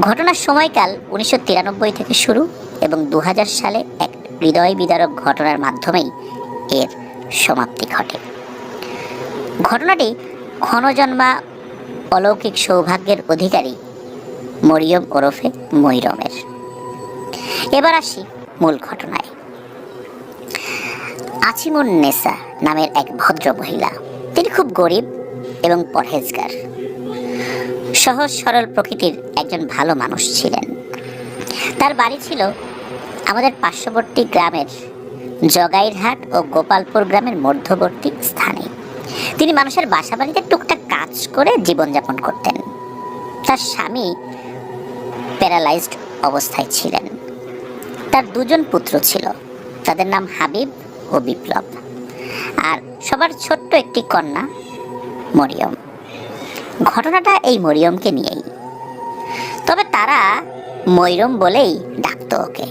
ঘটনার সময়কাল উনিশশো তিরানব্বই থেকে শুরু এবং দু হাজার সালে এক হৃদয় বিদারক ঘটনার মাধ্যমেই এর সমাপ্তি ঘটে। ঘটনাটি ক্ষণজন্মা অলৌকিক সৌভাগ্যের অধিকারী মরিয়ম ওরফে মৈরমের। এবার আসি মূল ঘটনায়। আছিমুন নেসা নামের এক ভদ্র মহিলা। তিনি খুব গরিব এবং পরহেজগার। সহজ, সরল প্রকৃতির একজন ভালো মানুষ ছিলেন। তার বাড়ি ছিল আমাদের পার্শ্ববর্তী গ্রামের জগাইরহাট ও গোপালপুর গ্রামের মধ্যবর্তী স্থানে। তিনি মানুষের বাসা বাড়িতে টুকটাক কাজ করে জীবনযাপন করতেন। তার স্বামী প্যারালাইজড অবস্থায় ছিলেন। তার দুজন পুত্র ছিল, তাদের নাম হাবিব ও বিপ্লব। আর সবার ছোট্ট একটি কন্যা মরিয়ম। ঘটনাটা এই মরিয়মকে নিয়েই। তবে তারা ময়রম বলেই ডাকতো ওকে।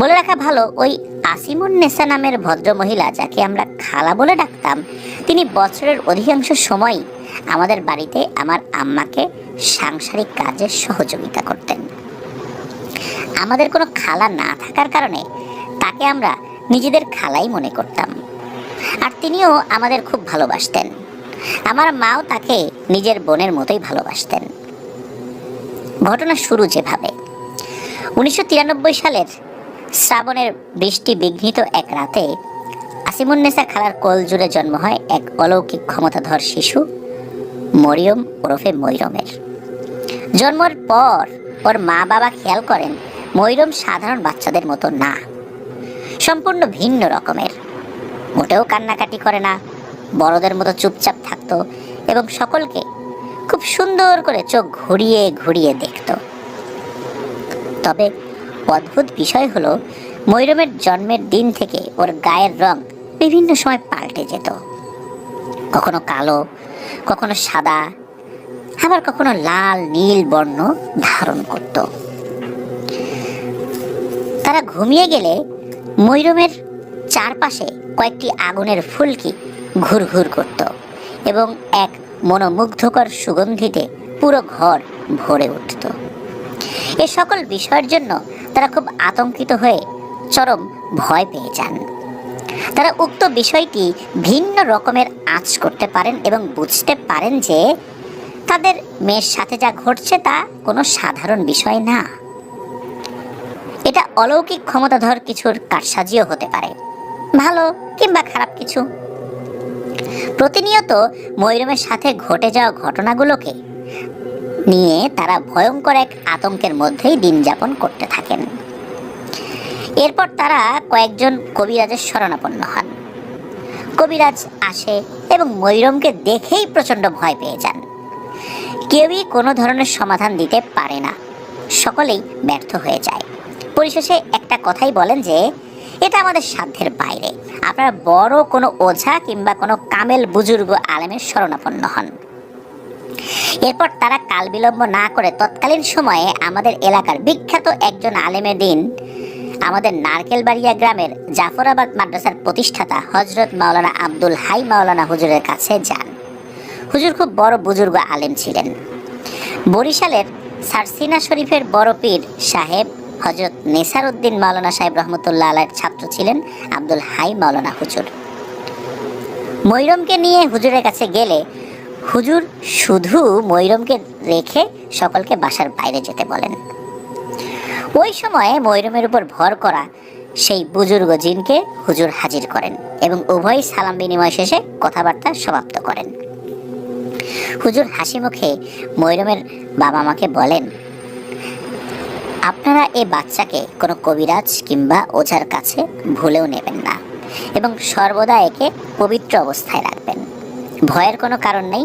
বলে রাখা ভালো, ওই আসিমুন নেসা নামের ভদ্র মহিলা যাকে আমরা খালা বলে ডাকতাম, তিনি বছরের অধিকাংশ সময় আমাদের বাড়িতে আমার আম্মাকে সাংসারিক কাজে সহযোগিতা করতেন। আমাদের কোনো খালা না থাকার কারণে তাকে আমরা নিজেদের খালাই মনে করতাম। আর তিনিও আমাদের খুব ভালোবাসতেন। আমার মাও তাকে নিজের বোনের মতোই ভালোবাসতেন। ঘটনা শুরু যেভাবে। উনিশশো তিরানব্বই সালের শ্রাবণের বৃষ্টি বিঘ্নিত এক রাতে আসিমুন্নেসা খালার কোল জুড়ে জন্ম হয় এক অলৌকিক ক্ষমতাধর শিশু, মরিয়ম ওরফে মৈরমের। জন্মের পর ওর মা বাবা খেয়াল করেন, মৈরম সাধারণ বাচ্চাদের মতো না। সম্পূর্ণ ভিন্ন রকমের। মোটেও কান্নাকাটি করে না। বড়দের মতো চুপচাপ থাকতো এবং সকলকে খুব সুন্দর করে চোখ ঘুরিয়ে ঘুরিয়ে দেখত। তবে অদ্ভুত বিষয় হলো, মৈরমের জন্মের দিন থেকে ওর গায়ের রং বিভিন্ন সময় পাল্টে যেত। কখনো কালো, কখনো সাদা, আবার কখনো লাল, নীল বর্ণ ধারণ করত। তারা ঘুমিয়ে গেলে মৈরমের চারপাশে কয়েকটি আগুনের ফুলকি ঘুরঘুর করত এবং এক মনোমুগ্ধকর সুগন্ধিতে পুরো ঘর ভরে উঠত। এ সকল বিষয়ের জন্য তারা খুব আতঙ্কিত হয়ে চরম ভয় পেয়ে যান। তারা উক্ত বিষয়টি ভিন্ন রকমের আঁচ করতে পারেন এবং বুঝতে পারেন যে তাদের মেয়ের সাথে যা ঘটছে তা কোনো সাধারণ বিষয় না। এটা অলৌকিক ক্ষমতাধর কিছুর কারসাজিও হতে পারে, ভালো কিংবা খারাপ কিছু। প্রতিনিয়ত ময়ূরমের সাথে ঘটে যাওয়া ঘটনাগুলোকে নিয়ে তারা ভয়ঙ্কর এক আতঙ্কের মধ্যেই দিন যাপন করতে থাকেন। এরপর তারা কয়েকজন কবিরাজের শরণাপন্ন হন। কবিরাজ আসে এবং ময়ূরমকে দেখেই প্রচণ্ড ভয় পেয়ে যান। কেউই কোনো ধরনের সমাধান দিতে পারে না। সকলেই ব্যর্থ হয়ে যায়। পরিশেষে একটা কথাই বলেন যে, এটা আমাদের সাধ্যের বাইরে। আপনারা বড় কোনো ওঝা কিংবা কোনো কামেল বুজুর্গ আলেমের শরণাপন্ন হন। এরপর তারা কাল বিলম্ব না করে তৎকালীন সময়ে আমাদের এলাকার বিখ্যাত একজন আলেমের দিন আমাদের নারকেলবাড়িয়া গ্রামের জাফরাবাদ মাদ্রাসার প্রতিষ্ঠাতা হজরত মাওলানা আব্দুল হাই মাওলানা হুজুরের কাছে যান। হুজুর খুব বড় বুজুর্গ আলেম ছিলেন। বরিশালের সারসিনা শরীফের বড় পীর সাহেব হজরত নেসার উদ্দিন মাওলানা সাহেব রহমতুল্লাহ আলার ছাত্র ছিলেন আব্দুল হাই মাওলানা হুজুর। মৈরমকে নিয়ে হুজুরের কাছে গেলে হুজুর শুধু মৈরমকে রেখে সকলকে বাসার বাইরে যেতে বলেন। ওই সময়ে মৈরমের উপর ভর করা সেই বুজুর্গ জিনকে হুজুর হাজির করেন এবং উভয় সালাম বিনিময় শেষে কথাবার্তা সমাপ্ত করেন। হুজুর হাসি মুখে মৈরমের বাবা মাকে বলেন আপনারা এ বাচ্চাকে কোনো কবিরাজ কিংবা ওঝার কাছে ভুলেও নেবেন না এবং সর্বদা একে পবিত্র অবস্থায় রাখবেন। ভয়ের কোনো কারণ নেই,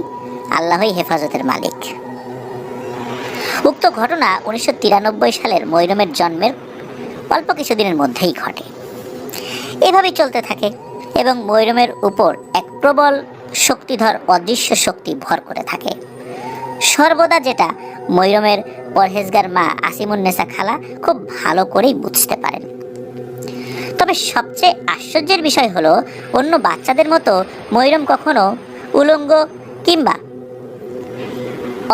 আল্লাহই হেফাজতের মালিক। উক্ত ঘটনা উনিশশো তিরানব্বই সালের মৈরমের জন্মের অল্প কিছুদিনের মধ্যেই ঘটে। এভাবেই চলতে থাকে এবং মৈরমের উপর এক প্রবল শক্তিধর অদৃশ্য শক্তি ভর করে থাকে। সর্বদা যেটা। মৈরমের পরহেজগার মা আসিমুন্নেসা খালা খুব ভালো করেই বুঝতে পারেন। তবে সবচেয়ে আশ্চর্যের বিষয় হলো, অন্য বাচ্চাদের মতো মৈরম কখনো উলঙ্গ কিংবা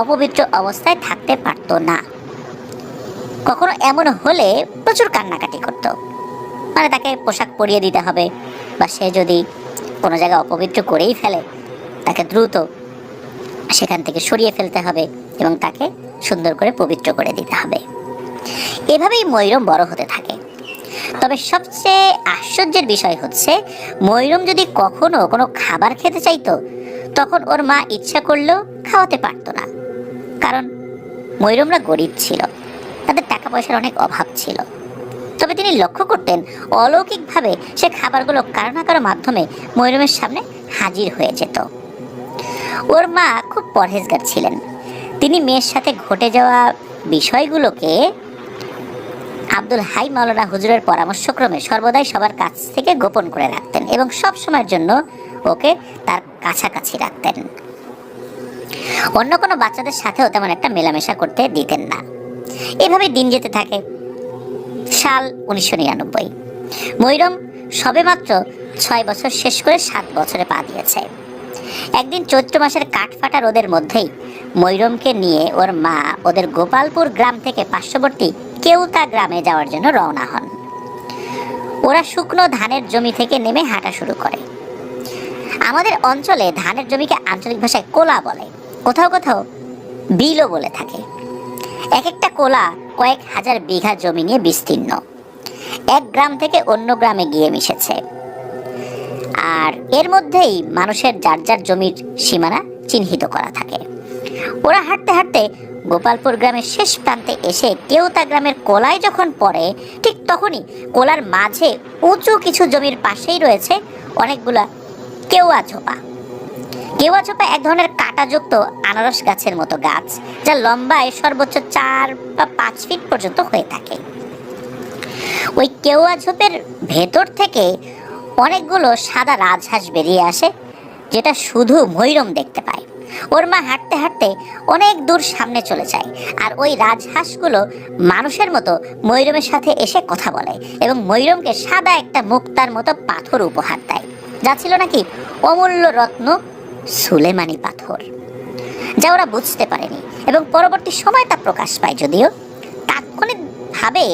অপবিত্র অবস্থায় থাকতে পারতো না। কখনো এমন হলে প্রচুর কান্নাকাটি করত। মানে তাকে পোশাক পরিয়ে দিতে হবে বা সে যদি কোনো জায়গায় অপবিত্র করেই ফেলে, তাকে দ্রুত সেখান থেকে সরিয়ে ফেলতে হবে এবং তাকে সুন্দর করে পবিত্র করে দিতে হবে। এভাবেই ময়ূরম বড় হতে থাকে। তবে সবচেয়ে আশ্চর্যের বিষয় হচ্ছে ময়ূরম যদি কখনো কোনো খাবার খেতে চাইতো, তখন ওর মা ইচ্ছা করলেও খাওয়াতে পারতো না। কারণ ময়ূরমরা গরিব ছিল, তাদের টাকা পয়সার অনেক অভাব ছিল। তবে তিনি লক্ষ্য করতেন, অলৌকিকভাবে সে খাবারগুলো কারও না কারও মাধ্যমে ময়ূরমের সামনে হাজির হয়ে যেত। ওর মা খুব পরহেজগার ছিলেন। তিনি মেয়ের সাথে ঘটে যাওয়া বিষয়গুলোকে আব্দুল হাই মাওলানা হুজুরের পরামর্শক্রমে সর্বদাই সবার কাছ থেকে গোপন করে রাখতেন এবং সব সময়ের জন্য ওকে তার কাছাকাছি রাখতেন। অন্য কোনো বাচ্চাদের সাথেও তেমন একটা মেলামেশা করতে দিতেন না। এভাবে দিন যেতে থাকে। সাল উনিশশো নিরানব্বই। মৈরম সবেমাত্র ছয় বছর শেষ করে সাত বছরে পা দিয়েছে। একদিন চৈত্র মাসের কাঠফাটা রোদের মধ্যেই মৈরমকে নিয়ে ওর মা ওদের গোপালপুর গ্রাম থেকে পার্শ্ববর্তী কেউতা গ্রামে যাওয়ার জন্য রওনা হন। ওরা শুকনো ধানের জমি থেকে নেমে হাঁটা শুরু করে। আমাদের অঞ্চলে ধানের জমিকে আঞ্চলিক ভাষায় কোলা বলে। কোথাও কোথাও বিলও বলে থাকে। এক একটা কোলা কয়েক হাজার বিঘা জমি নিয়ে বিস্তীর্ণ। এক গ্রাম থেকে অন্য গ্রামে গিয়ে মিশেছে। আর এর মধ্যেই মানুষের যার যার জমির সীমানা চিহ্নিত করা থাকে। ওরা হাঁটতে হাঁটতে গোপালপুর গ্রামের শেষ প্রান্তে এসে কেউতা গ্রামের কোলায় যখন পড়ে, ঠিক তখনই কোলার মাঝে উঁচু কিছু জমির পাশেই রয়েছে অনেকগুলা কেওয়া ঝোপা। কেওয়া ঝোপা এক ধরনের কাঁটাযুক্ত আনারস গাছের মতো গাছ, যা লম্বায় সর্বোচ্চ চার বা পাঁচ ফিট পর্যন্ত হয়ে থাকে। ওই কেওয়া ঝোপের ভেতর থেকে অনেকগুলো সাদা রাজহাঁস বেরিয়ে আসে, যেটা শুধু ময়ূরম দেখতে পায়। ওর মা হাঁটতে হাঁটতে অনেক দূর সামনে চলে যায় আর ওই রাজহাঁসগুলো মানুষের মতো ময়ূরমের সাথে এসে কথা বলে এবং ময়ূরমকে সাদা একটা মুক্তার মতো পাথর উপহার দেয়। যা ছিল নাকি অমূল্য রত্ন সুলেমানি পাথর। যা ওরা বুঝতে পারেনি এবং পরবর্তী সময় তা প্রকাশ পায় যদিও। তাৎক্ষণিকভাবে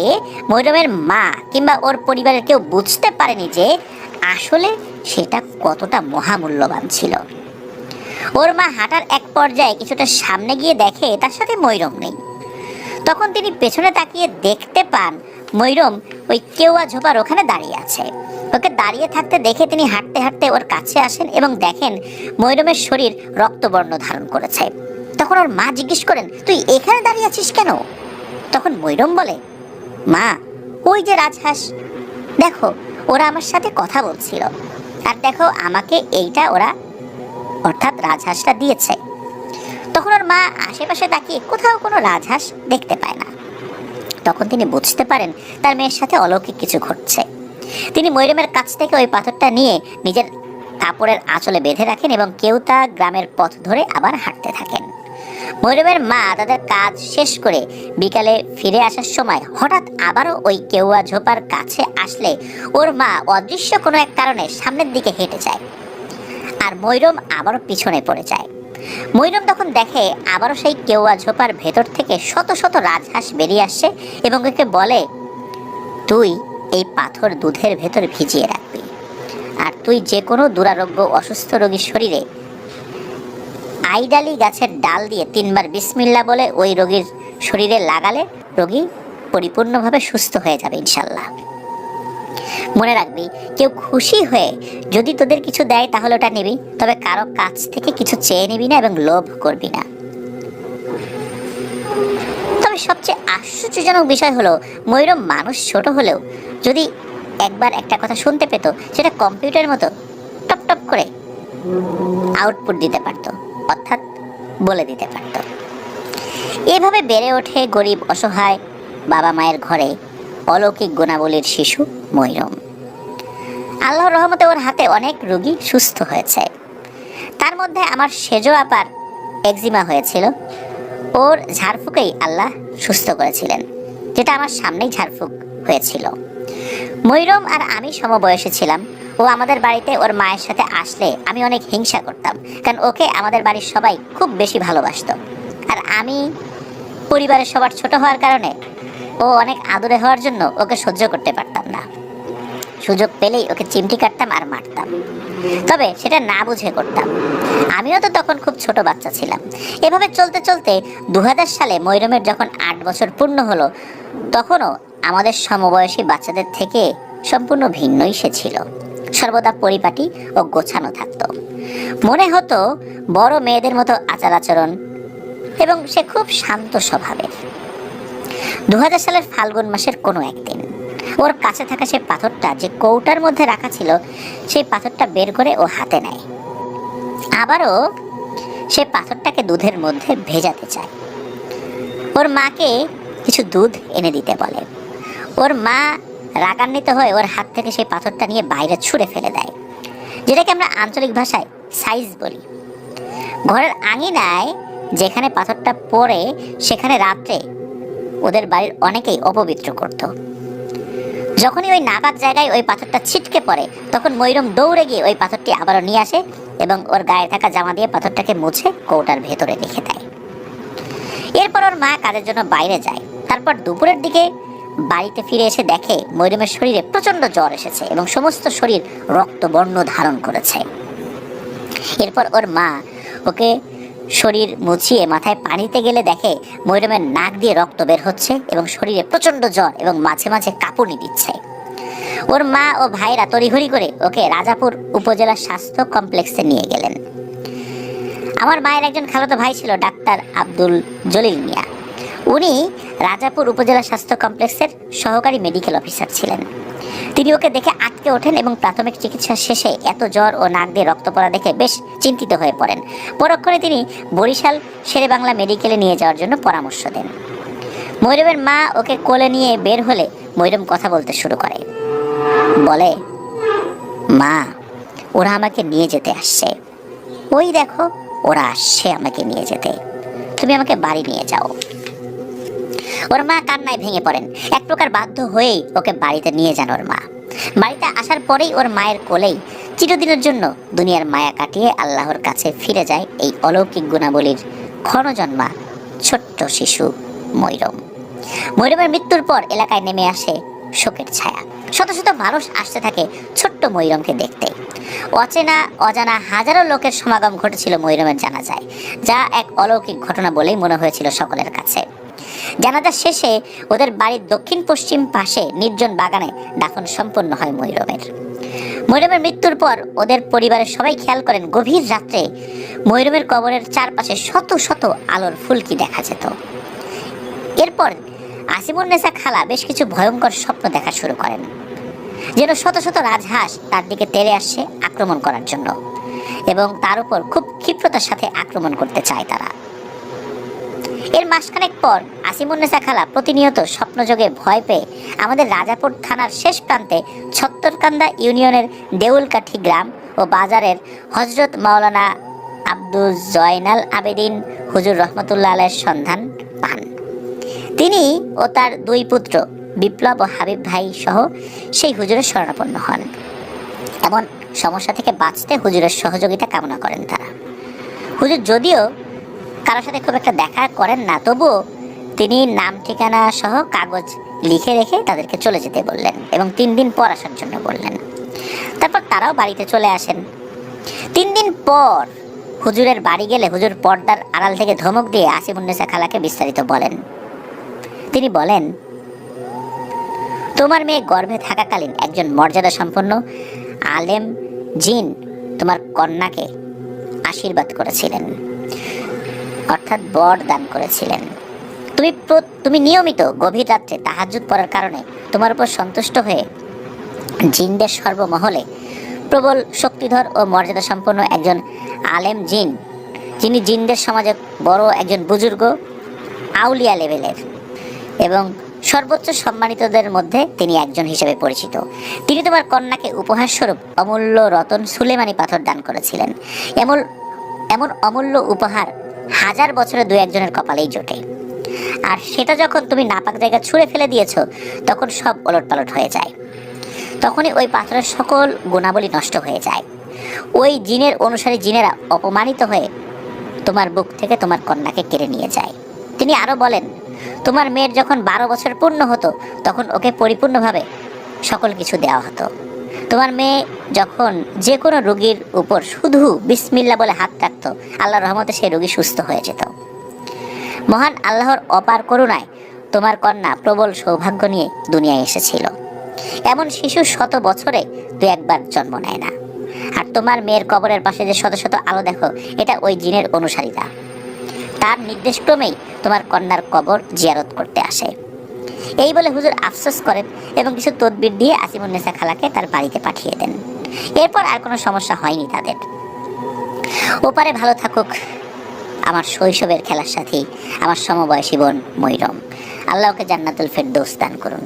মৈরমের মা কিংবা ওর পরিবারের কেউ বুঝতে পারেনি যে আসলে সেটা কতটা মহামূল্যবান ছিল। ওর মা হাঁটার এক পর্যায়ে কিছুটা সামনে গিয়ে দেখে তার সাথে মৈরম নেই। তখন তিনি পেছনে তাকিয়ে দেখতে পান মৈরম ওই কেওয়া ঝোপার ওখানে দাঁড়িয়ে আছে। ওকে দাঁড়িয়ে থাকতে দেখে তিনি হাঁটতে হাঁটতে ওর কাছে আসেন এবং দেখেন মৈরমের শরীর রক্তবর্ণ ধারণ করেছে। তখন ওর মা জিজ্ঞেস করেন, তুই এখানে দাঁড়িয়ে আছিস কেন? তখন মৈরম বলে, মা, ওই যে রাজহাঁস। দেখো ওরা আমার সাথে কথা বলছিল। আর দেখো, আমাকে এইটা ওরা অর্থাৎ রাজহাঁসটা দিয়েছে। তখন ওর মা আশেপাশে তাকিয়ে কোথাও কোনো রাজহাঁস দেখতে পায় না। তখন তিনি বুঝতে পারেন তার মেয়ের সাথে অলৌকিক কিছু ঘটছে। তিনি মৈরমের কাছ থেকে ওই পাথরটা নিয়ে নিজের কাপড়ের আঁচলে বেঁধে রাখেন এবং কেউ তা গ্রামের পথ ধরে আবার হাঁটতে থাকেন। মৈরমের মা তাদের কাজ শেষ করে বিকালে ফিরে আসার সময় হঠাৎ আবারও ওই কেউয়া ঝোপার কাছে আসলে ওর মা অদৃশ্য কোনো এক কারণে সামনের দিকে হেঁটে যায়। আর মৈরম আবারও পিছনে পড়ে যায়। মৈরম তখন দেখে আবারও সেই কেউয়া ঝোপার ভেতর থেকে শত শত রাজহাঁস বেরিয়ে আসছে এবং ওকে বলে, তুই এই পাথর দুধের ভেতর ভিজিয়ে রাখবি। আর তুই যে কোনো দুরারোগ্য অসুস্থ রোগীর শরীরে আইডালি গাছের ডাল দিয়ে তিনবার বিসমিল্লা বলে ওই রোগীর শরীরে লাগালে রোগী পরিপূর্ণভাবে সুস্থ হয়ে যাবে ইনশাল্লাহ মনে রাখবি, কেউ খুশি হয়ে যদি তোদের কিছু দেয় তাহলে ওটা নিবি, তবে কারও কাছ থেকে কিছু চেয়ে নিবি না এবং লোভ করবি না। তবে সবচেয়ে আশ্চর্যজনক বিষয় হলো, ময়ূরম মানুষ ছোট হলেও যদি একবার একটা কথা শুনতে পেত, সেটা কম্পিউটারের মতো টপ টপ করে আউটপুট দিতে পারতো। অর্থাৎ বলে দিতে পারতো। এভাবে বেড়ে ওঠে গরিব অসহায় বাবা মায়ের ঘরে অলৌকিক গুণাবলীর শিশু ময়ূরম আল্লাহর রহমতে ওর হাতে অনেক রোগী সুস্থ হয়েছে। তার মধ্যে আমার সেজো আপার একজিমা হয়েছিল। ওর ঝাড়ফুঁকেই আল্লাহ সুস্থ করেছিলেন, যেটা আমার সামনেই ঝাড়ফুঁক হয়েছিল। মৈরম আর আমি সমবয়সে ছিলাম ও আমাদের বাড়িতে ওর মায়ের সাথে আসলে আমি অনেক হিংসা করতাম, কারণ ওকে আমাদের বাড়ির সবাই খুব বেশি ভালোবাসত। আর আমি পরিবারের সবার ছোট হওয়ার কারণে ও অনেক আদরে হওয়ার জন্য ওকে সহ্য করতে পারতাম না। সুযোগ পেলেই ওকে চিমটি কাটতাম আর মারতাম। তবে সেটা না বুঝে করতাম। আমিও তো তখন খুব ছোট বাচ্চা ছিলাম। এভাবে চলতে চলতে দু হাজার সালে মৈরমের যখন আট বছর পূর্ণ হলো, তখনও আমাদের সমবয়সী বাচ্চাদের থেকে সম্পূর্ণ ভিন্নই সে ছিল। সর্বদা পরিপাটি ও গোছানো থাকতো। মনে হতো বড় মেয়েদের মতো আচার আচরণ এবং সে খুব শান্ত স্বভাবের। দু হাজার সালের ফাল্গুন মাসের কোনো একদিন ওর কাছে থাকা সেই পাথরটা যে কৌটার মধ্যে রাখা ছিল, সেই পাথরটা বের করে ও হাতে নেয়। আবারও সে পাথরটাকে দুধের মধ্যে ভেজাতে চায়। ওর মাকে কিছু দুধ এনে দিতে বলে। ওর মা রাগান্বিত হয়ে ওর হাত থেকে সেই পাথরটা নিয়ে বাইরে ছুঁড়ে ফেলে দেয়। যেটাকে আমরা আঞ্চলিক ভাষায় সাইজ বলি। ঘরের আঙিনায় যেখানে পাথরটা পড়ে, সেখানে রাত্রে ওদের বাড়ির অনেকেই অপবিত্র করত। যখনই ওই নাপাক জায়গায় ওই পাথরটা ছিটকে পড়ে, তখন ময়ূরম দৌড়ে গিয়ে ওই পাথরটি আবারও নিয়ে আসে এবং ওর গায়ে থাকা জামা দিয়ে পাথরটাকে মুছে কৌটার ভেতরে রেখে দেয়। এরপর ওর মা কাজের জন্য বাইরে যায়। তারপর দুপুরের দিকে বাড়িতে ফিরে এসে দেখে ময়ূরমের শরীরে প্রচণ্ড জ্বর এসেছে এবং সমস্ত শরীর রক্তবর্ণ ধারণ করেছে। এরপর ওর মা ওকে শরীর মুছিয়ে মাথায় পানিতে গেলে দেখে ময়ূরমের নাক দিয়ে রক্ত বের হচ্ছে এবং শরীরে প্রচণ্ড জ্বর এবং মাঝে মাঝে কাঁপুনি দিচ্ছে। ওর মা ও ভাইরা তড়িঘড়ি করে ওকে রাজাপুর উপজেলা স্বাস্থ্য কমপ্লেক্সে নিয়ে গেলেন। আমার মায়ের একজন খালাতো ভাই ছিল ডাক্তার আব্দুল জলিল মিয়া। উনি রাজাপুর উপজেলা স্বাস্থ্য কমপ্লেক্সের সহকারী মেডিকেল অফিসার ছিলেন। তিনি ওকে দেখে আটকে ওঠেন এবং প্রাথমিক চিকিৎসা শেষে এত জ্বর ও নাক দিয়ে রক্ত পড়া দেখে বেশ চিন্তিত হয়ে পড়েন। পরক্ষণে তিনি বরিশাল শেরে বাংলা মেডিকেলে নিয়ে যাওয়ার জন্য পরামর্শ দেন। মৈরমের মা ওকে কোলে নিয়ে বের হলে মৈরম কথা বলতে শুরু করে। বলে, মা, ওরা আমাকে নিয়ে যেতে আসছে। ওই দেখো, ওরা আসছে আমাকে নিয়ে যেতে। তুমি আমাকে বাড়ি নিয়ে যাও। ওর মা কান্নায় ভেঙে পড়েন। এক প্রকার বাধ্য হয়েই ওকে বাড়িতে নিয়ে যান ওর মা। বাড়িতে আসার পরেই ওর মায়ের কোলেই চিরদিনের জন্য দুনিয়ার মায়া কাটিয়ে আল্লাহর কাছে ফিরে যায় এই অলৌকিক গুণাবলীর ক্ষণজন্মা ছোট্ট শিশু মৈরম। মৈরমের মৃত্যুর পর এলাকায় নেমে আসে শোকের ছায়া। শত শত মানুষ আসতে থাকে ছোট্ট মৈরমকে দেখতে। অচেনা, অজানা হাজারো লোকের সমাগম ঘটেছিল মৈরমের জানা যায় যা এক অলৌকিক ঘটনা বলেই মনে হয়েছিল সকলের কাছে। জানাজা শেষে ওদের বাড়ির দক্ষিণ পশ্চিম পাশে নির্জন বাগানে দাফন সম্পন্ন হয় মৈরমের। মৈরমের মৃত্যুর পর ওদের পরিবারের সবাই খেয়াল করেন গভীর রাত্রে মৈরমের কবরের চারপাশে শত শত আলোর ফুলকি দেখা যেত। এরপর আসিমুন্নেসা খালা বেশ কিছু ভয়ঙ্কর স্বপ্ন দেখা শুরু করেন, যেন শত শত রাজহাঁস তার দিকে তেড়ে আসছে আক্রমণ করার জন্য এবং তার উপর খুব ক্ষিপ্রতার সাথে আক্রমণ করতে চায় তারা। এর মাসখানেক পর আসিমুন্নেসা খালা প্রতিনিয়ত স্বপ্নযোগে ভয় পেয়ে আমাদের রাজাপুর থানার শেষ প্রান্তে ছত্তরকান্দা ইউনিয়নের দেউলকাঠি গ্রাম ও বাজারের হজরত মাওলানা আব্দুল জয়নাল আবেদিন হুজুর রহমতুল্লাহ আলের সন্ধান পান। তিনি ও তার দুই পুত্র বিপ্লব ও হাবিব ভাই সহ সেই হুজুরের শরণাপন্ন হন। এমন সমস্যা থেকে বাঁচতে হুজুরের সহযোগিতা কামনা করেন তারা। হুজুর যদিও কারোর সাথে খুব একটা দেখা করেন না। তবুও তিনি নাম, ঠিকানা সহ কাগজ লিখে রেখে তাদেরকে চলে যেতে বললেন এবং তিন দিন পর আসার জন্য বললেন। তারপর তারাও বাড়িতে চলে আসেন। তিন দিন পর হুজুরের বাড়ি গেলে হুজুর পর্দার আড়াল থেকে ধমক দিয়ে আসিমুন্নেসা খালাকে বিস্তারিত বলেন। তিনি বলেন, তোমার মেয়ে গর্ভে থাকাকালীন একজন মর্যাদা সম্পন্ন আলেম জিন তোমার কন্যাকে আশীর্বাদ করেছিলেন। অর্থাৎ বর দান করেছিলেন। তুমি তুমি নিয়মিত গভীর রাত্রে তাহাজ্জুদ পড়ার কারণে তোমার উপর সন্তুষ্ট হয়ে জিনদের সর্বমহলে প্রবল শক্তিধর ও মর্যাদা সম্পন্ন একজন আলেম জিন, যিনি জিনদের সমাজে বড় একজন বুজুর্গ আউলিয়া লেভেলের এবং সর্বোচ্চ সম্মানিতদের মধ্যে তিনি একজন হিসেবে পরিচিত। তিনি তোমার কন্যাকে উপহারস্বরূপ অমূল্য রতন সুলেমানি পাথর দান করেছিলেন। এমন এমন অমূল্য উপহার হাজার বছরে দু একজনের কপালেই জোটে। আর সেটা যখন তুমি নাপাক জায়গা ছুঁড়ে ফেলে দিয়েছ, তখন সব ওলটপালট হয়ে যায়। তখনই ওই পাথরের সকল গুণাবলী নষ্ট হয়ে যায়। ওই জিনের অনুসারী জিনেরা অপমানিত হয়ে তোমার বুক থেকে তোমার কন্যাকে কেড়ে নিয়ে যায়। তিনি আরও বলেন, তোমার মেয়ের যখন বারো বছর পূর্ণ হতো, তখন ওকে পরিপূর্ণভাবে সকল কিছু দেওয়া হতো। তোমার মেয়ে যখন যে কোনো রোগীর উপর শুধু বিসমিল্লা বলে হাত রাখতো আল্লাহ রহমতে সেই রোগী সুস্থ হয়ে যেত। মহান আল্লাহর অপার করুণায় তোমার কন্যা প্রবল সৌভাগ্য নিয়ে দুনিয়ায় এসেছিল। এমন শিশু শত বছরে দু একবার জন্ম নেয় না। আর তোমার মেয়ের কবরের পাশে যে শত শত আলো দেখো, এটা ওই জিনের অনুসারীরা। তার নির্দেশক্রমেই তোমার কন্যার কবর জিয়ারত করতে আসে। এই বলে হুজুর আফসোস করেন এবং কিছু তদবির দিয়ে আসিমুন্নেসা খালাকে তার বাড়িতে পাঠিয়ে দেন। এরপর আর কোনো সমস্যা হয়নি তাদের। ওপারে ভালো থাকুক আমার শৈশবের খেলার সাথী, আমার সমবয়সী বোন মৈরম। আল্লাহকে জান্নাতুল ফেরদৌস দান করুন।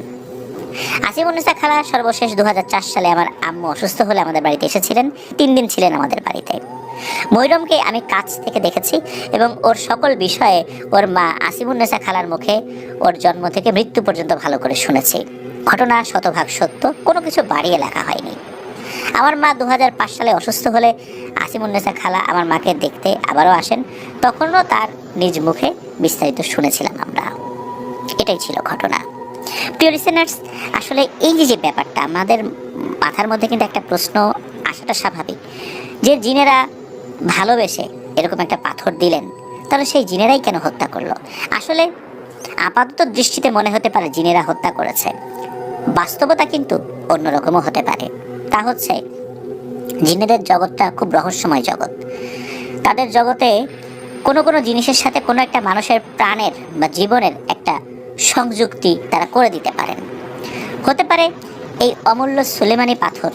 আসিমুন্নেসা খালা সর্বশেষ দু হাজার চার সালে আমার আম্মু অসুস্থ হলে আমাদের বাড়িতে এসেছিলেন। তিন দিন ছিলেন আমাদের বাড়িতে। মৈরমকে আমি কাছ থেকে দেখেছি এবং ওর সকল বিষয়ে ওর মা আসিমুন্নেসা খালার মুখে ওর জন্ম থেকে মৃত্যু পর্যন্ত ভালো করে শুনেছি। ঘটনা শতভাগ সত্য, কোনো কিছু বাড়িয়ে লেখা হয়নি। আমার মা দু হাজার পাঁচ সালে অসুস্থ হলে আসিমুন্নেসা খালা আমার মাকে দেখতে আবারও আসেন। তখনও তার নিজ মুখে বিস্তারিত শুনেছিলাম আমরা। এটাই ছিল ঘটনা। প্রিয় লিসেনার্স আসলে এই যে যে ব্যাপারটা, আমাদের মাথার মধ্যে কিন্তু একটা প্রশ্ন আসাটা স্বাভাবিক যে, জিনেরা ভালোবেসে এরকম একটা পাথর দিলেন, তাহলে সেই জিনেরাই কেন হত্যা করল? আসলে আপাতত দৃষ্টিতে মনে হতে পারে জিনেরা হত্যা করেছে। বাস্তবতা কিন্তু অন্যরকমও হতে পারে। তা হচ্ছে, জিনেদের জগৎটা খুব রহস্যময় জগৎ। তাদের জগতে কোনো কোনো জিনিসের সাথে কোনো একটা মানুষের প্রাণের বা জীবনের একটা সংযুক্তি তারা করে দিতে পারেন। হতে পারে এই অমূল্য সুলেমানি পাথর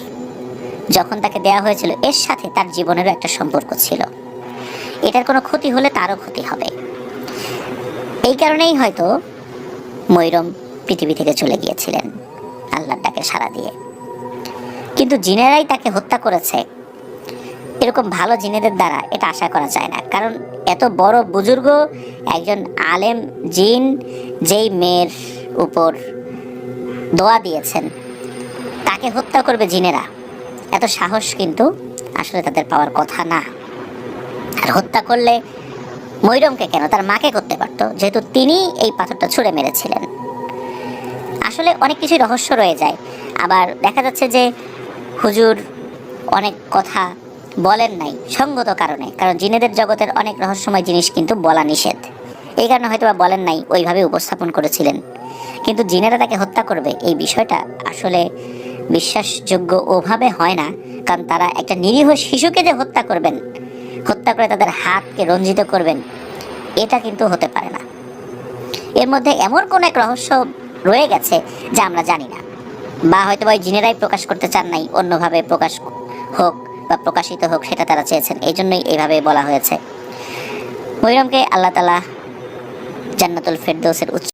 যখন তাকে দেওয়া হয়েছিল, এর সাথে তার জীবনেরও একটা সম্পর্ক ছিল। এটার কোনো ক্ষতি হলে তারও ক্ষতি হবে। এই কারণেই হয়তো মৈরম পৃথিবী থেকে চলে গিয়েছিলেন আল্লাহর ডাকে সাড়া দিয়ে। কিন্তু জিনেরাই তাকে হত্যা করেছে। এরকম ভালো জিনেদের দ্বারা এটা আশা করা যায় না। কারণ এত বড় বুজুর্গ, একজন আলেম জিন, যেই মেয়ের উপর দোয়া দিয়েছেন, তাকে হত্যা করবে জিনেরা। এত সাহস কিন্তু আসলে তাদের পাওয়ার কথা না। আর হত্যা করলে মৈরমকে কেন? তার মাকে করতে পারতো, যেহেতু তিনি এই পাথরটা ছুঁড়ে মেরেছিলেন। আসলে অনেক কিছুই রহস্য রয়ে যায়। আবার দেখা যাচ্ছে যে হুজুর অনেক কথা বলেন নাই, সঙ্গত কারণে, কারণ জিনেদের জগতের অনেক রহস্যময় জিনিস কিন্তু বলা নিষেধ। এই কারণে হয়তো বা বলেন নাই, ওইভাবে উপস্থাপন করেছিলেন। কিন্তু জিনেরা তাকে হত্যা করবে, এই বিষয়টা আসলে বিশ্বাসযোগ্য ওভাবে হয় না, কারণ তারা একটা নিরীহ শিশুকে যে হত্যা করবেন, হত্যা করে তাদের হাতকে রঞ্জিত করবেন, এটা কিন্তু হতে পারে না। এর মধ্যে এমন কোন এক রহস্য রয়ে গেছে যা আমরা জানি না, বা হয়তো ওই জিনেরাই প্রকাশ করতে চান নাই, অন্যভাবে প্রকাশ হোক বা প্রকাশিত হোক, সেটা তারা চেয়েছেন এই জন্যই এইভাবে বলা হয়েছে। মৈরমকে আল্লাহ তালা জান্নাতুল ফেরদৌসের উচ্চ